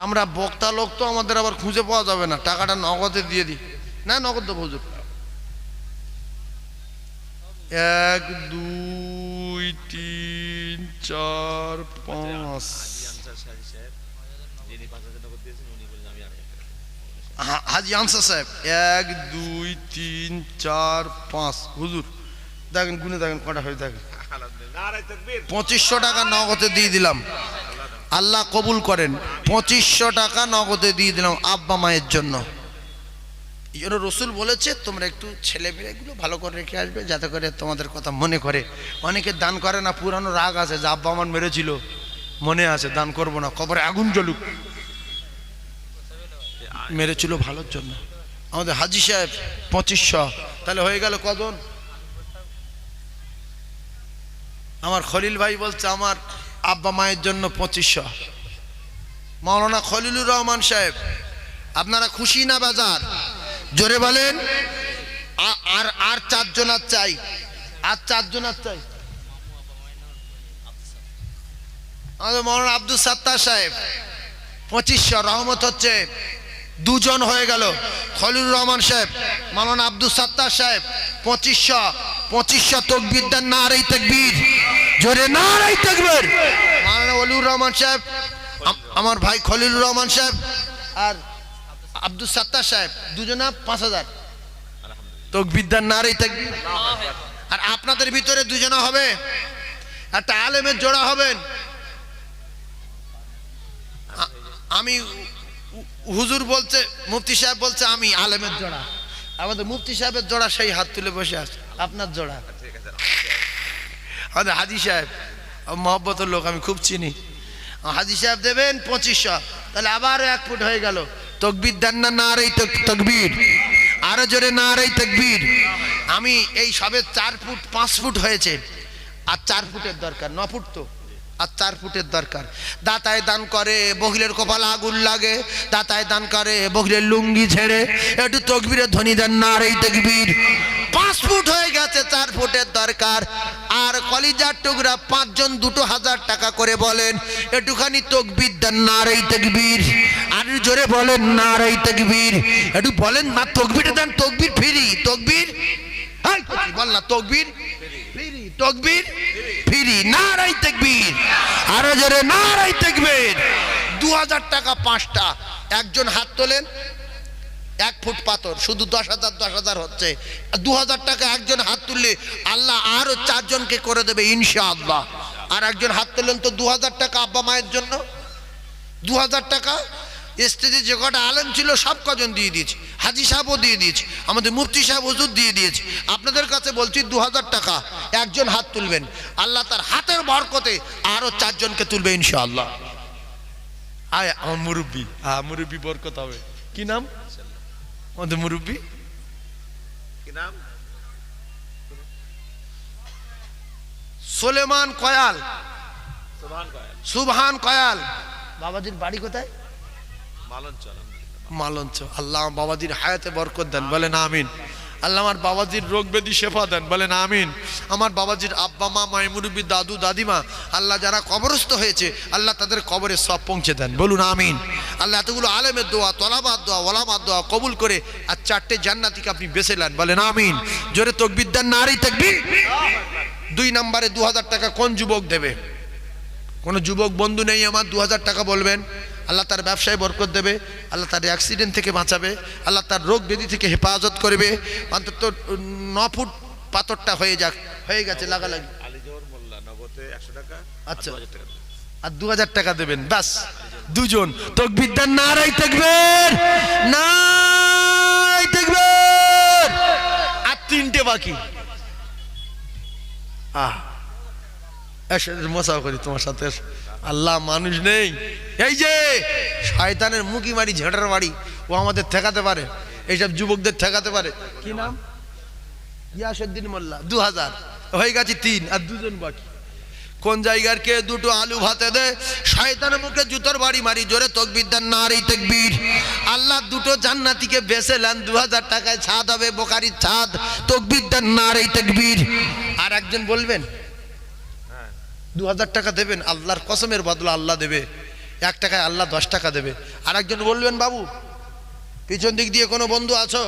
আমরা বক্তা লোক তো আমাদের আবার খুঁজে পাওয়া যাবে না। টাকাটা নগদে দিয়ে দিই। না নগদ দেবো হুজুর। এক দুই তিন চার পাঁচ। হাজি আনসার সাহেব এক দুই তিন চার পাঁচ। হুজুর দেখেন গুনে দেখেন কটা হয়ে দেখেন। পঁচিশশো টাকা নগদে দিয়ে দিলাম। আল্লাহ কবুল করেন। পঁচিশশো টাকা নগদে দিয়ে দিলাম আব্বা মায়ের জন্য। এই জন্য রসুল বলেছে, তোমরা একটু ছেলে মেয়েগুলো ভালো করে রেখে আসবে, যাতে করে তোমাদের কথা মনে করে। অনেকে দান করে না, পুরানো রাগ আছে, যে আব্বা আমার মেরেছিল। মনে আছে, দান করব না, কবরে আগুন জ্বলুক। মেরেছিল ভালোর জন্য। আমাদের হাজি সাহেব, পঁচিশশো, তাহলে হয়ে গেল কজন আমার খলিল ভাই বলছে, আমার আব্বা মায়ের জন্য পঁচিশশো। মাওলানা খলিলুর রহমান সাহেব, আপনারা খুশি না বাজার? জোরে বলেন। আর আর চারজন আর চাই। আর চারজন আর চাই। আমাদের মৌলানা আব্দুল সাত্তার সাহেব, পঁচিশশো, রহমত হচ্ছে দুজন হয়ে গেল। খলিলুর রহমান সাহেব মাওলানা আব্দুল সাত্তার সাহেব, পঁচিশশো পঁচিশশো তকবির না আর এই তকবির। জোরে না আর এই তকবির। মাওলানা অলিউর রহমান সাহেব আমার ভাই খলিলুর রহমান সাহেব আর আব্দুল সাত্তার সাহেব, দুজনা পাঁচ হাজার। তকবিদ্যার না আর এই আর আপনাদের ভিতরে দুজনা হবে। একটা আলেমের জোড়া হবেন। আমি হুজুর বলছে, মুফতি সাহেব বলছে, আমি আলেমের জোড়া। আমাদের মুফতি সাহেবের জোড়া সেই হাত তুলে বসে আছে, আপনার জোড়া। আমাদের হাজি সাহেব, মহব্বতের লোক, আমি খুব চিনি। হাজি সাহেব দেবেন পঁচিশশো। তাহলে আবার এক ফুট হয়ে গেল। তকবির দেন না না আর এই তক- তকবির। আরও জোরে না আর এই তকবির। আমি এই সবে চার ফুট পাঁচ ফুট হয়েছে। আর চার ফুটের দরকার ন ফুট তো। আর চার ফুটের দরকার। দাতায় দান করে, বহিলের কপালে আগুন লাগে। দাতায় দান করে, বহিলের লুঙ্গি ছেড়ে একটু তকবিরে ধ্বনি দেন না আর এই তকবির। পাঁচ ফুট হয়ে গেছে চার ফুটের দরকার। আর কলিজার টুকরা পাঁচজন দুটো হাজার টাকা করে বলেন, একটুখানি তকবির দেন না আর এই তকবির। আর জোরে বলেন, না আর এই তকবির। একটু বলেন, না, তকবিরটা দেন, তকবির ফিরি, তকবির? বল না, তকবির? তকবির, ফিরি না নারাই তকবির, আরও জোরে নারাই তকবির। দু হাজার টাকা পাঁচটা, একজন হাত তোলেন, এক ফুট পাথর, শুধু দশ হাজার দশ হাজার হচ্ছে। দু হাজার টাকা একজন হাত তুললে আল্লাহ আরও চারজনকে করে দেবে ইনশা আল্লাহ আর একজন হাত তুললেন তো দু হাজার টাকা আব্বা মায়ের জন্য। দু হাজার টাকা স্টেজে যে কটা আলেম ছিল সব কজন দিয়ে দিয়েছি। হাজি সাহেবও দিয়ে দিয়েছি আমাদের মুফতি সাহেব ওষুধ দিয়ে দিয়েছি। আপনাদের কাছে বলছি দু হাজার টাকা একজন হাত তুলবেন। আল্লাহ তার হাতের বরকতে আরও চারজনকে তুলবে ইনশাআল্লাহ। আয় আমার মুরব্বী। হ্যাঁ মুরব্বী বরকত হবে। কি নাম? আমাদের মুরব্বী। কি নাম? সোলেমান কয়াল। সোভান কয়াল। সুবহান কয়াল। বাবাজির বাড়ি কোথায়? মালঞ্চ আল্লাহ বাবাজির হায়াতে বরকত দেন, বলেন আমিন। আল্লাহ আমার বাবাজির রোগ ব্যাধি শেফা দেন, বলেন আমিন। আমার বাবাজির আব্বা মা মাই দাদু, দাদিমা, আল্লাহ যারা কবরস্থ হয়েছে, আল্লাহ তাদের কবরে সব পৌঁছে দেন, বলুন আমিন। আল্লাহ এতগুলো আলেমের দোয়া তলাবাদ দোয়া, ওলামার দোয়া কবুল করে আর চারটে জান্নাতিকে আপনি বেছে নেন, বলেন আমিন। জোরে তকবির দেন, নারী তকবি দুই নম্বরে দু হাজার টাকা কোন যুবক দেবে? কোনো যুবক বন্ধু নেই আমার দু হাজার টাকা বলবেন? আল্লাহ তার ব্যবসায় বরকত দেবে আল্লাহ তার অ্যাক্সিডেন্ট থেকে বাঁচাবে আল্লাহ তার রোগ ব্যাধি থেকে হেফাজত করবে। অন্তত ন ফুট পাথরটা হয়ে যাক হয়ে গেছে লাগালাগি। একশো টাকা আচ্ছা। আর দু হাজার টাকা দেবেন ব্যাস। দুজন তকবির দেন নারাই তকবীর। নাই তকবীর। আর তিনটে বাকি। আহ মশা করি তোমার সাথে। আল্লাহ মানুষ নেই। এই যে শয়তানের মুখি মারি ঝেঁটার বাড়ি ও আমাদের ঠেকাতে পারে এইসব যুবকদের ঠেকাতে পারে। কি নাম? ইয়াসুদ্দিন মোল্লা দু হাজার হয়ে গেছে তিন আর দুজন বাকি। কোন জায়গার কে দুটো আলু ভাতে দে? শয়তানের মুখে জুতোর বাড়ি মারি জোরে তকবির দেন না আর এই তকবির। আল্লাহ দুটো জান্নাতিকে বেছে নেন দু হাজার টাকায় ছাদ হবে বোকারির ছাদ। তকবির দেন না আর এই তকবির। আর একজন বলবেন দু হাজার টাকা দেবেন আল্লাহর কসমের বদলা আল্লাহ দেবে। এক টাকায় আল্লাহ দশ টাকা দেবে। আর একজন বলবেন বাবু পিছন দিক দিয়ে কোনো বন্ধু আছো?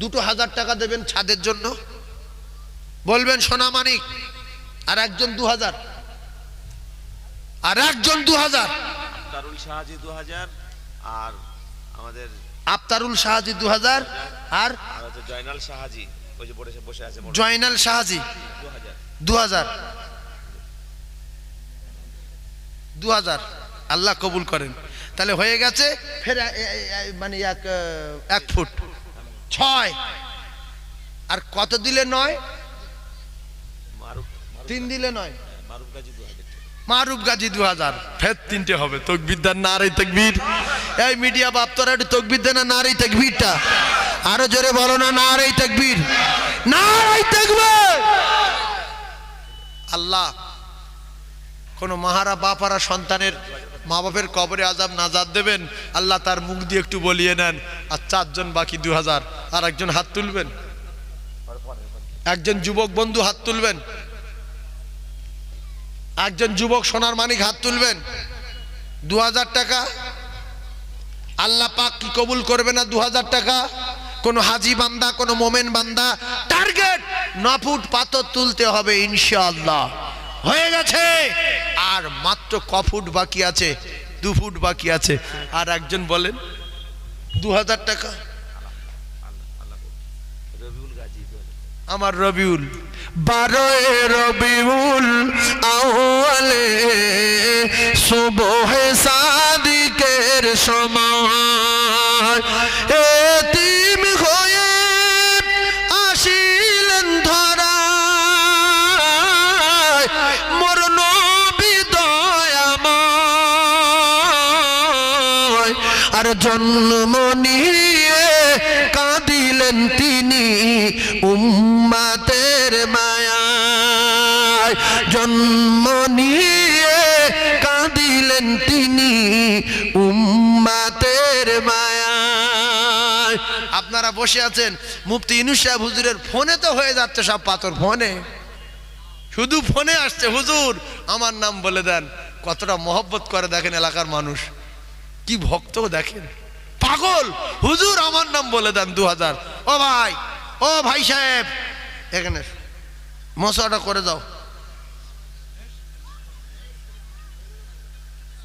দুটো হাজার টাকা দেবেন ছাদের জন্য? বলবেন সোনা মানিক আর একজন দু হাজার আর একজন দু হাজার শাহাজি দু হাজার আর আমাদের আফতারুল শাহাজি দু হাজার আর জয়নাল শাহাজি ওই যে বসে বসে আছে জয়নাল শাহাজি দু হাজার দু হাজার আল্লাহ কবুল করেন। তাহলে হয়ে গেছে ফের মানে এক এক ফুট। ছয়। আর কত দিলে নয়? তিন দিলে নয়। মারুফ গাজী দু হাজার ফের তিনটে হবে। তকবির না আর এই তকবির। এই মিডিয়া বাপ তোরা একটু তকবির দে না না এই তকবিরটা। আরও জোরে বলো না তকবির। তকবির। আল্লাহ কোন মাহারা বাপারা সন্তানের মা বাপের কবরে আজাব নাজাদ দেবেন, আল্লাহ তার মুখ দিয়ে একটু বলিয়ে নেন, আর চারজন বাকি দু হাজার আর একজন হাত তুলবেন। একজন যুবক বন্ধু হাত তুলবেন। একজন যুবক সোনার মানিক হাত তুলবেন। দু হাজার টাকা, আল্লাহ পাক কি কবুল করবে না দু হাজার টাকা? কোন হাজি বান্দা, কোন মোমেন বান্দা, টার্গেট ন ফুট পাথর তুলতে হবে ইনশাআল্লাহ। হয়ে গেছে। আর মাত্র ক ফুট বাকি আছে, দু ফুট বাকি আছে। আর একজন বলেন, দু হাজার টাকা। আমার রবিউল। বারোয় রবিউল আউয়ালে, সুবহে সাদিকের সময়। জন্ম নিয়ে কাঁদিলেন তিনি উম্মাতের মায়ায়। জন্ম নিয়ে কাঁদিলেন তিনি উম্মাতের মায়ায়। আপনারা বসে আছেন, মুফতি ইনুস সাহেব হুজুরের ফোনে তো হয়ে যাচ্ছে সব পাথর, ফোনে? শুধু ফোনে আসছে, হুজুর, আমার নাম বলে দেন। কতটা মহব্বত করে দেখেন এলাকার মানুষ। কি ভক্ত দেখেন? পাগল! হুজুর আমার নাম বলে দেন দু হাজার ও ভাই ও ভাই সাহেব। এখানে মশাটা করে দাও।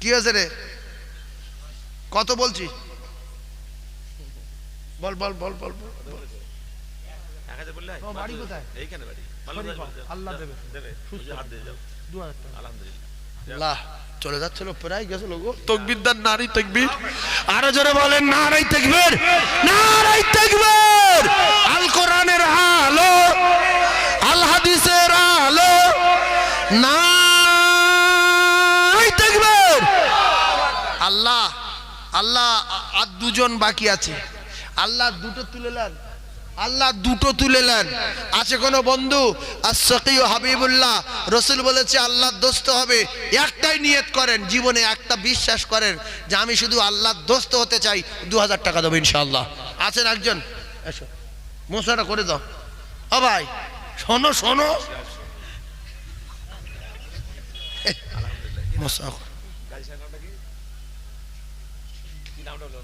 কি আছে রে? কত বলছি? বল বল বল বল বল। বাড়ি কোথায়? এইখানে বাড়ি। আল্লাহ দেবে। দেবে। সুস্থ আলহামদুলিল্লাহ। আল্লাহ চলে যাচ্ছিল প্রায় গেছিল গো তকবিরদার নারী তকবির। আরও জোরে বলেন নারী তকবির নারী তকবির। আল কোরআনের আলো আল হাদিসের আলো। নারী তকবির। আল্লাহ আল্লাহ আর দুজন বাকি আছে। আল্লাহ দুটো তুলে নেন আল্লাহ দুটো তুলে নেন। আছে কোনো বন্ধু? হাবিবুল্লাহ, রসুল বলেছে, আল্লাহর দোস্ত হবে। একটাই নিয়ত করেন, জীবনে একটা বিশ্বাস করেন যে আমি শুধু আল্লাহর দোস্ত হতে চাই দু হাজার টাকা দেবো ইনশাআল্লাহ। আছেন একজন? মশাটা করে দাও। ও ভাই, শোনো শোনো। মশা গাজী সাহেব নামটা কি কি নামটা বলো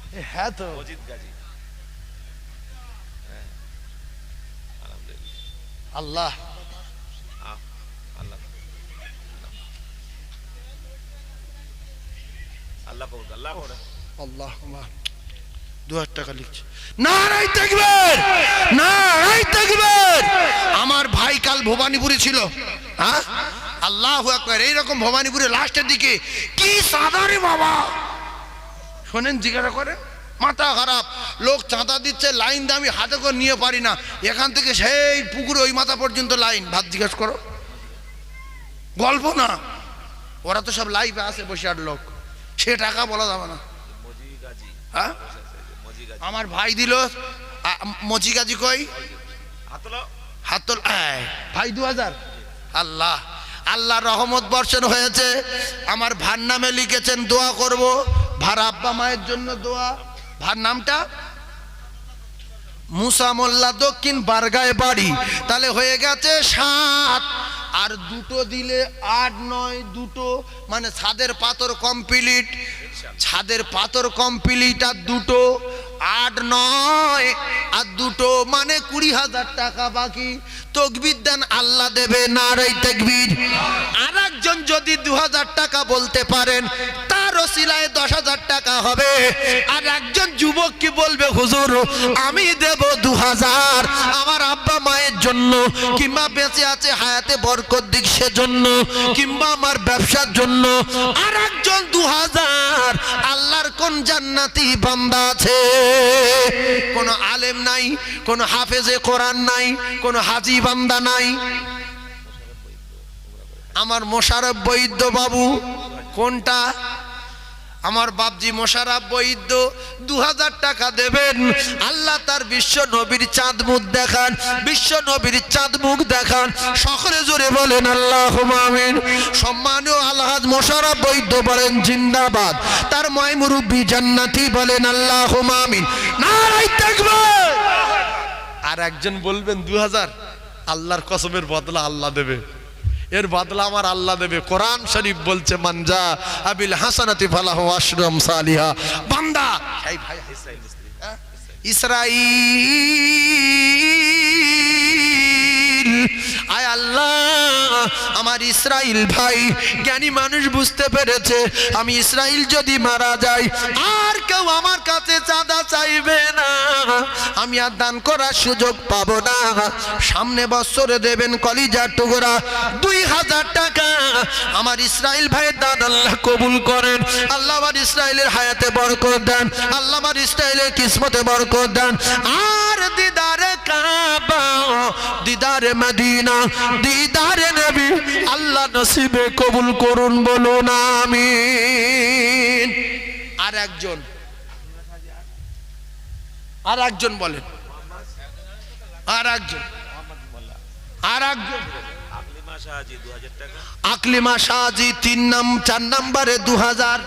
এ, হ্যাঁ তো। গাজী। হ্যাঁ আল্লাহ। দু হাজার টাকা লিখছে। নারাই তাকবীর! নারাই তাকবীর! আমার ভাই কাল ভবানীপুরে ছিল। হ্যাঁ? আল্লাহ এইরকম ভবানীপুরে লাস্টের দিকে। কি সাদারে বাবা! শোনেন, জিজ্ঞাসা করেন, মাথা খারাপ, লোক চাঁদা দিচ্ছে, লাইন দিয়ে আমি হাতে করে নিয়ে পারি না। এখান থেকে সেই পুকুরে ওই মাথা পর্যন্ত লাইন। ভাত জিজ্ঞেস করো। গল্প না। ওরা তো সব লাইভে আছে বসে আর লোক। সে টাকা বলা যাবে না। মজি হ্যাঁ? আমার ভাই দিল মচি গাজি কই? হাতলো ভাই দু হাজার। আল্লাহ আল্লাহ রহমত বর্ষণ হয়েছে। আমার ভার নামে লিখেছেন, দোয়া করব। ভার আব্বা মায়ের জন্য দোয়া। ভার নামটা? মুসা মোল্লা দক্ষিণ বারগায় বাড়ি। তাহলে হয়ে গেছে সাত। আর দুটো দিলে আট, নয়, দুটো। মানে ছাদের পাথর কমপ্লিট। ছাদের পাথর কমপ্লিট আর দুটো। আট, নয় আর দুটো। মানে কুড়ি হাজার টাকা বাকি। তকবির দেন আল্লাহ দেবে না নারাই তকবির। আর একজন যদি দু হাজার টাকা বলতে পারেন তার ওসিলায় দশ হাজার টাকা হবে। আর একজন যুবক কি বলবে, হুজুর, আমি দেব দু হাজার। আমার আব্বা মায়ের জন্য, কিংবা বেঁচে আছে হায়াতে দিক কিংবা আমার ব্যবসার জন্য। আর একজন দু হাজার, আল্লাহর কোন জান্নাতি বান্দা আছে? কোন আলেম নাই, কোন হাফেজে কোরআন নাই, কোন হাজি বান্দা নাই। আমার মোশারফ বৈদ্য বাবু কোনটা? আমার বাপজি মোশারফ বৈদ্য দু হাজার টাকা দেবেন। আল্লাহ তার বিশ্ব নবীর চাঁদ মুখ দেখান, বিশ্ব নবীর চাঁদ মুখ দেখান। সকলে জোরে বলেন আল্লাহ আমিন। সম্মানীয় আলহাজ মোশারফ বৈদ্য বলেন, জিন্দাবাদ। তার ময় মুরব্বী জান্নাতি বলেন আল্লাহ তাকবীর! আর একজন বলবেন দু হাজার আল্লাহর কসমের বদলা আল্লাহ দেবে। এর বদলা আমার আল্লাহ দেবে। কোরআন শরীফ বলছে মানজা আবিল হাসানাতি ফালাহ আশরাম সালিহা। বান্দা এই ভাই হ্যাঁ? ইসরাইল। আয় আল্লাহ আমার ইসরাইল ভাই জ্ঞানী মানুষ বুঝতে পেরেছে আমি ইসরাইল যদি মারা যাই আর কেউ আমার কাছে চাঁদা চাইবে না। আমি আর দান করার সুযোগ পাবো না। সামনে বছরে দেবেন কলিজার টুকরা। দুই হাজার টাকা আমার ইসরাইল ভাইয়ের দান আল্লাহ কবুল করেন। আল্লাহ আমার ইসরায়েলের হায়াতে বরকত দেন। আল্লাহ আমার ইসরায়েলের কিসমতে বরকত দেন। আর দিদারে দিদারে মদিনা, দিদারে নবী, আল্লাহ নসিবে কবুল করুন, বলুন, আমিন। আর একজন আর একজন বলেন। আর একজন। আর একজন। আকলিমা শাহজি, তিন নাম, চার নাম্বারে দু হাজার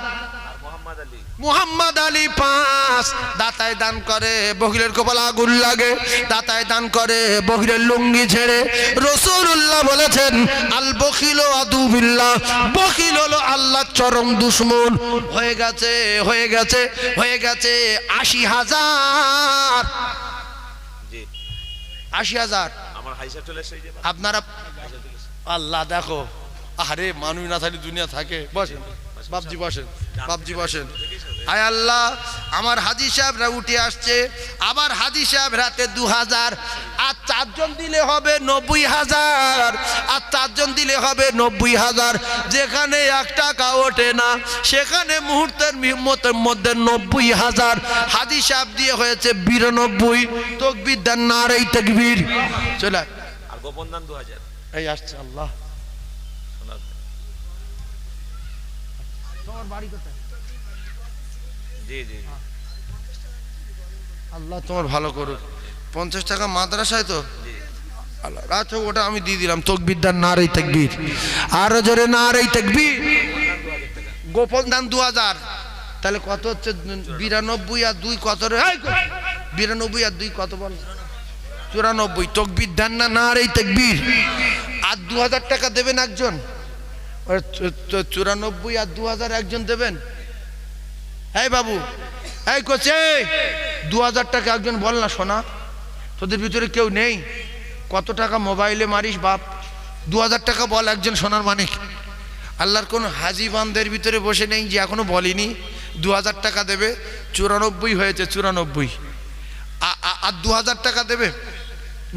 মোহাম্মদ আলী। মুহাম্মদ আলী পাঁচ দাতায় দান করে বহিরের কপাল আগুন লাগে। দাতায় দান করে বহিরের লুঙ্গি ছেড়ে রসুল্লাহ বলেছেন আল বখিল আদুবিল্লাহ বকিল হলো আল্লাহ চরম দুশ্মন। হয়ে গেছে হয়ে গেছে হয়ে গেছে আশি হাজার। আশি হাজার। আপনারা। আল্লাহ দেখো। আরে মানুষ না থাকলে দুনিয়া থাকে। বসেন। বাপজি বসেন। বাপজি বসেন। আয় আল্লাহ আমার হাজি সাহেবরা উঠে আসছে। আবার হাজি সাহেব রাতে দু হাজার। আর চারজন দিলে হবে নব্বই হাজার। আর চারজন দিলে হবে নব্বই হাজার। যেখানে এক টাকা ওঠে না সেখানে মুহূর্তের মিহমতের মধ্যে নব্বই হাজার। হাজি সাহেব দিয়ে হয়েছে বিরানব্বই। তকবির দেন না আর এই তকবির। চলে। আর গোপন দান দু হাজার। এই আসছে আল্লাহ। তোমার বাড়ি কোথায়? জি জি জি। আল্লাহ তোমার ভালো করুক। পঞ্চাশ টাকা মাদ্রাসায় তো? আল্লাহ আচ্ছা ওটা আমি দিয়ে দিলাম। তকবির না রে তকবির। আরও জোরে না রে তকবির। গোপন দান দু হাজার তাহলে কত হচ্ছে? বিরানব্বই আর দুই কত রে? বিরানব্বই আর দুই কত বল? চুরানব্বই। তকবির দান না না রে তকবির। আর দু হাজার টাকা দেবেন একজন? চুরানব্বই আর দু হাজার একজন দেবেন? এই বাবু, এই কোচে, দু হাজার টাকা একজন বল না শোনা তোদের ভিতরে কেউ নেই। কত টাকা মোবাইলে মারিস বাপ? দু হাজার টাকা বল একজন সোনার মানিক আল্লাহর কোন হাজি বানদের ভিতরে বসে নেই যে এখনও বলিনি, দু হাজার টাকা দেবে। চুরানব্বই হয়েছে, চুরানব্বই। আর দু হাজার টাকা দেবে?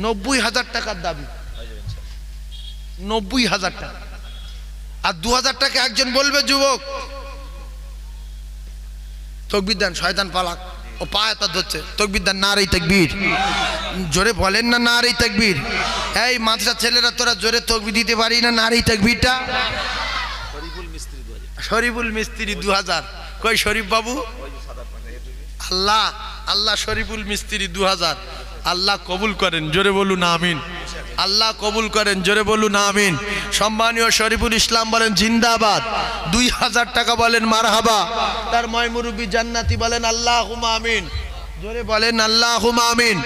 নব্বই হাজার টাকার দাবি। নব্বই হাজার টাকা। আর দু হাজার টাকা একজন বলবে, যুবক তকবির দেন শয়তান পালাক। ও পায় তা ধরছে। তকবির দেন না রেই তকবির। জোরে বলেন না না রেই তকবির। এই মাদ্রাসা ছেলেরা তোরা জোরে তকবির দিতে পারি না না রেই তকবিরটা? শরীফুল মিস্ত্রি দু হাজার। কই শরীফ বাবু? আল্লাহ আল্লাহ শরীফুল মিস্ত্রি দু হাজার। আল্লাহ কবুল করেন, জোরে বলুন আমিন। আল্লাহ কবুল করেন, জোরে বলুন আমিন। সম্মানীয় শরীফুল ইসলাম বলেন, জিন্দাবাদ। দুই হাজার টাকা বলেন, মারহাবা। তার ময় মুরব্বী জান্নাতি বলেন আল্লাহ আমিন। জোরে বলেন আল্লাহ আমিন।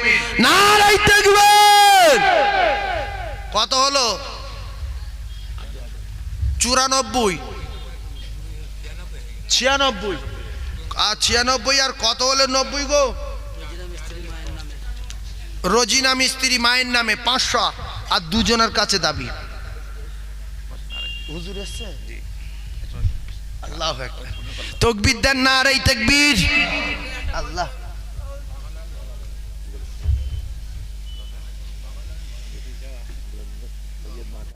তাকবীর। কত হলো? চুরানব্বই। ছিয়ানব্বই। আর ছিয়ানব্বই আর কত হলে নব্বই গো? রোজিনা মিস্ত্রি মায়ের নামে পাঁচশো আর দুজনের কাছে দাবি। হুজুর এসছে? আল্লাহ তকবির দেন না আর এই তকবির? আল্লাহ।